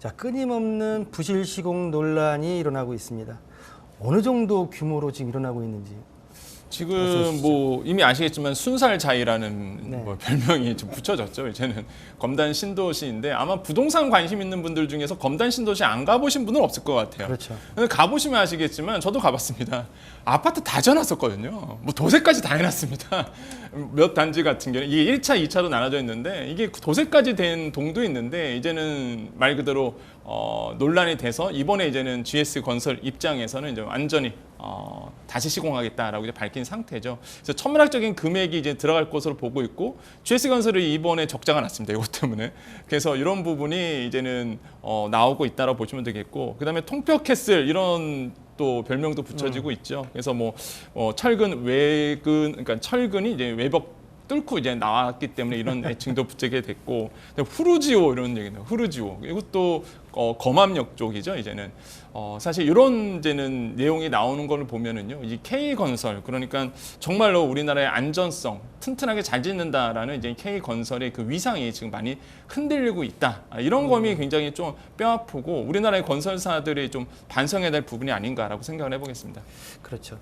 자, 끊임없는 부실 시공 논란이 일어나고 있습니다. 어느 정도 규모로 지금 일어나고 있는지. 지금 뭐 이미 아시겠지만 순살자이라는 네. 뭐 별명이 좀 붙여졌죠. 이제는 검단 신도시인데 아마 부동산 관심 있는 분들 중에서 검단 신도시 안 가보신 분은 없을 것 같아요. 그렇죠. 가보시면 아시겠지만 저도 가봤습니다. 아파트 다 지어놨었거든요. 뭐 도세까지 다 해놨습니다. 몇 단지 같은 경우는 이게 1차, 2차로 나눠져 있는데 이게 도세까지 된 동도 있는데 이제는 말 그대로 어, 논란이 돼서 이번에 이제는 GS 건설 입장에서는 이제 완전히 어, 다시 시공하겠다라고 이제 밝힌 상태죠. 그래서 천문학적인 금액이 이제 들어갈 것으로 보고 있고 GS 건설이 이번에 적자가 났습니다. 이것 때문에. 그래서 이런 부분이 이제는 어, 나오고 있다라고 보시면 되겠고 그다음에 통뼈캐슬 이런 또 별명도 붙여지고 있죠. 그래서 뭐 어, 철근 외근 그러니까 철근이 이제 외벽 뚫고 이제 나왔기 때문에 이런 애칭도 붙이게 됐고 후르지오 이런 얘기는 후르지오. 이것도 어, 검암역 쪽이죠 이제는. 어, 사실 이런 이제는 내용이 나오는 걸 보면은요 이 K 건설 그러니까 정말로 우리나라의 안전성 튼튼하게 잘 짓는다라는 이제 K 건설의 그 위상이 지금 많이 흔들리고 있다. 아, 이런 점이 굉장히 좀 뼈아프고 우리나라의 건설사들이 좀 반성해야 될 부분이 아닌가라고 생각을 해보겠습니다. 그렇죠.